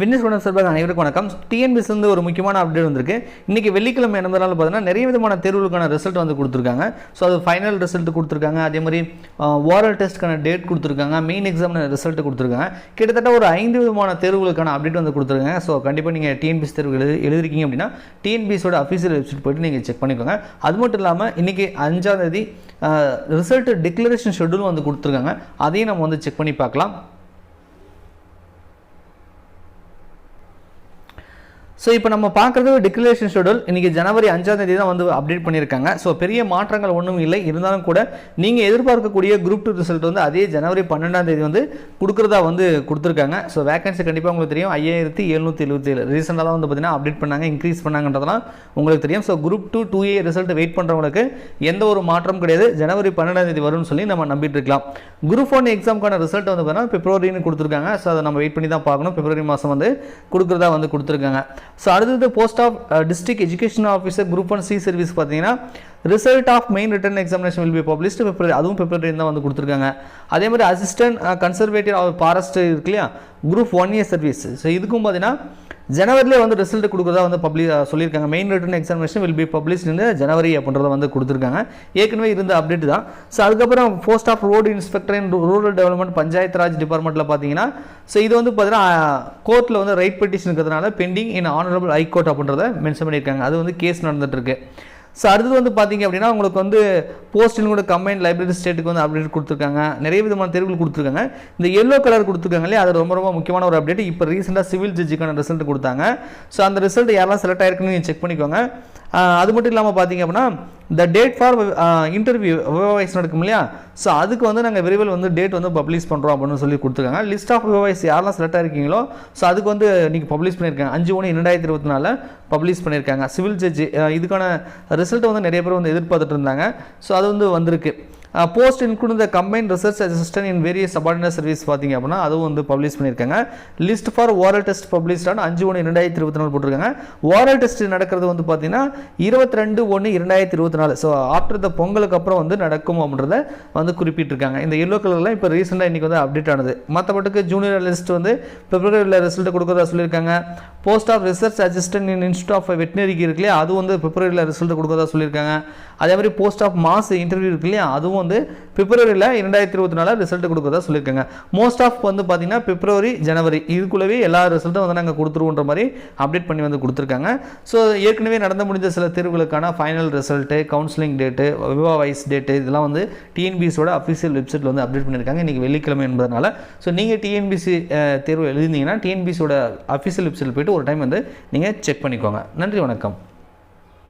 வின்னஸ் student சார்பாக அனைவருக்கும் வணக்கம். டிஎன்பிஎஸ் வந்து ஒரு முக்கியமான அப்டேட் வந்திருக்கு. இன்றைக்கி வெள்ளிக்கிழமை நடந்தனால பார்த்தீங்கன்னா நிறைய விதமான தேர்வுகளுக்கான ரிசல்ட் வந்து கொடுத்துருக்காங்க. ஸோ அது ஃபைனல் ரிசல்ட் கொடுத்துருக்காங்க. அதே மாதிரி ஓரல் டெஸ்ட்டுக்கான டேட் கொடுத்துருக்காங்க. மெயின் எக்ஸாம் ரிசல்ட் கொடுத்துருக்காங்க. கிட்டத்தட்ட ஒரு ஐந்து விதமான தேர்வுகளுக்கான அப்டேட் வந்து கொடுத்துருக்காங்க. ஸோ கண்டிப்பாக நீங்கள் டிஎன்பிஎஸ் தேர்வு எழுதி எழுதிருக்கீங்க அப்படின்னா டிஎன்பிஎஸோட அஃபீஷியல் வெப்சைட் போய்ட்டு நீங்கள் செக் பண்ணிக்கோங்க. அது மட்டும் இல்லாமல் இன்றைக்கி அஞ்சாம் தேதி ரிசல்ட் டிக்ளரேஷன் ஷெட்யூல் வந்து கொடுத்துருக்காங்க. அதையும் நம்ம வந்து செக் பண்ணி பார்க்கலாம். ஸோ இப்போ நம்ம பார்க்குறது டிக்ளரேஷன் ஷெடியூல் இன்றைக்கி ஜனவரி அஞ்சாம் தேதி தான் வந்து அப்டேட் பண்ணியிருக்காங்க. ஸோ பெரிய மாற்றங்கள் ஒன்றும் இல்லை. இருந்தாலும் கூட நீங்கள் எதிர்பார்க்கக்கூடிய குரூப் டூ ரிசல்ட் வந்து அதே ஜனவரி பன்னெண்டாம் தேதி வந்து கொடுக்குறதா வந்து கொடுத்துருக்காங்க. ஸோ வேகன்சி கண்டிப்பாக உங்களுக்கு தெரியும். ஐயாயிரத்தி எழுநூற்றி எழுபத்தி ஏழு ரீசெண்டாக தான் வந்து பார்த்தீங்கன்னா அப்டேட் பண்ணாங்க. இன்க்ரீஸ் பண்ணாங்கன்றதெல்லாம் உங்களுக்கு தெரியும். So group two two A result wait பண்ணுறவங்களுக்கு எந்த ஒரு மாற்றம் கிடையாது. ஜனவரி பன்னெண்டாம் தேதி வரும்னு சொல்லி நம்ம நம்பிட்டு இருக்கலாம். குரூப் ஒன் எக்ஸாமுக்கான ரிசல்ட் வந்து பார்த்தீங்கன்னா பிப்ரவரின்னு கொடுத்துருக்காங்க. ஸோ அதை நம்ம வெயிட் பண்ணி தான் பார்க்கணும். பிப்ரவரி மாதம் வந்து கொடுக்குறதா வந்து கொடுத்துருக்காங்க. ஸோ அடுத்தது post of district education officer group one C service பார்த்தீங்கன்னா result of main written examination will be published February அதுவும் பிப்ரவரி தான் வந்து கொடுத்துருக்காங்க. அதே மாதிரி அசிஸ்டன்ட் கன்சர்வேட்டிவ் ஆஃப் ஃபாரஸ்ட் இருக்கு இல்லையா? Group one year service so இதுக்கும் பார்த்தீங்கன்னா ஜனவரிலே வந்து ரிசல்ட் கொடுக்குறதா வந்து பப்ளி சொல்லியிருக்காங்க. Main written examination will be publish இந்த ஜனவரி அப்படின்றத வந்து கொடுத்துருக்காங்க. ஏற்கனவே இருந்த அப்டேட் தான். ஸோ அதுக்கப்புறம் post of road inspector in rural development panchayat Raj டிபார்ட்மெண்ட்டில் பார்த்தீங்கன்னா ஸோ இது வந்து பார்த்தீங்கன்னா கோர்ட்டில் வந்து ரைட் பெட்டிஷன் இருக்கிறதுனால pending in honourable high court அப்படின்றத மென்ஷன் பண்ணியிருக்காங்க. அது வந்து கேஸ் நடந்துட்டுருக்கு. ஸோ அடுத்தது வந்து பார்த்தீங்க அப்படின்னா உங்களுக்கு வந்து போஸ்டின் கூட கம்பைன் லைப்ரரி ஸ்டேட்டுக்கு வந்து அப்டேட் கொடுத்துருக்காங்க. நிறைய விதமான தேர்வுகள் கொடுத்துருக்காங்க. இந்த எல்லோ கலர் கொடுத்துருக்காங்க இல்லையா? அது ரொம்ப ரொம்ப முக்கியமான ஒரு அப்டேட் இப்போ ரீசெண்டாக சிவில் ஜட்ஜுக்கான ரிசல்ட் கொடுத்தாங்க. ஸோ அந்த ரிசல்ட் யாரெல்லாம் செலக்ட் ஆயிருக்குன்னு நீங்கள் செக் பண்ணிக்கோங்க. அது மட்டும் இல்லாமல் பார்த்தீங்க அப்படின்னா இந்த டேட் ஃபார் இன்டர்வியூ விவாய்ஸ் நடக்கும் இல்லையா? ஸோ அதுக்கு வந்து நாங்கள் விரைவில் வந்து டேட் வந்து பப்ளிஷ் பண்ணுறோம் அப்படின்னு சொல்லி கொடுத்துருக்காங்க. லிஸ்ட் ஆஃப் விவாய்ஸ் யாரெல்லாம் செலக்ட் ஆகிருக்கீங்களோ ஸோ அதுக்கு வந்து நீங்கள் பப்ளிஷ் பண்ணியிருக்காங்க அஞ்சு ஒன்று இரண்டாயிரத்தி இருபத்தி நாலில் பப்ளிஷ் பண்ணியிருக்காங்க சிவில் ஜட்ஜி இதுக்கான ரிசல்ட்டை வந்து நிறைய பேர் வந்து எதிர்பார்த்துட்டு இருந்தாங்க. ஸோ அது வந்து வந்திருக்கு. Post include the combine research assistant in various subordinate service பார்த்தீங்க அப்படின்னா அதுவும் வந்து பப்ளிஷ் பண்ணியிருக்காங்க. லிஸ்ட் ஃபார் ஓரல் டெஸ்ட் பப்ளிஷ்டான அஞ்சு ஒன்று இரண்டாயிரத்தி இருபத்தி நாலு போட்டிருக்காங்க. ஓரல் டெஸ்ட் நடக்கிறது வந்து பார்த்தீங்கன்னா இருபத்தி ரெண்டு ஒன்று இரண்டாயிரத்தி இருபத்தி நாலு. ஸோ ஆஃப்டர் த பொங்கலுக்கு அப்புறம் வந்து நடக்கும் அப்படின்றத வந்து குறிப்பிட்டிருக்காங்க. இந்த எல்லோ கலர்லாம் இப்போ ரீசெண்டாக இன்றைக்கி வந்து அப்டேட் ஆனது. மற்றபட்டுக்கு ஜூனியர் லிஸ்ட் வந்து பிப்ரவரியில் ரிசல்ட் கொடுக்குறதா சொல்லியிருக்காங்க. Post of research assistant in institute of வெட்டினரிக்கு இருக்கு இல்லையா? அது வந்து பிப்ரவரியில் ரிசல்ட் கொடுக்குறதா சொல்லியிருக்காங்க. அதே மாதிரி போஸ்ட் ஆஃப் மாஸ் இன்டர்வியூ இருக்கு இல்லையா? அதுவும் வந்து பிப்ரவரியில் இரண்டாயிரத்தி இருபத்தி நாலில் ரிசல்ட் கொடுக்குறதா சொல்லியிருக்காங்க. மோஸ்ட் ஆஃப் வந்து பார்த்தீங்கன்னா பிப்ரவரி ஜனவரி இதுக்குள்ளவே எல்லா ரிசல்ட்டும் வந்து நாங்கள் கொடுத்துருவோன்ற மாதிரி அப்டேட் பண்ணி வந்து கொடுத்துருக்காங்க. ஸோ ஏற்கனவே நடந்து முடிஞ்ச சில தேர்வுகளுக்கான final result counselling date viva voce date இதெல்லாம் வந்து டிஎன்பிசியோட அஃபிஷியல் வெப்சைட்டில் வந்து அப்டேட் பண்ணியிருக்காங்க. இன்றைக்கி வெள்ளிக்கிழமை என்பதனால. ஸோ நீங்கள் டிஎன்பிசி தேர்வு எழுதினீங்கன்னா டிஎன்பிசியோட அஃபிஷியல் வெப்சைட்டில் போயிட்டு ஒரு டைம் வந்து நீங்கள் செக் பண்ணிக்கோங்க. நன்றி வணக்கம்.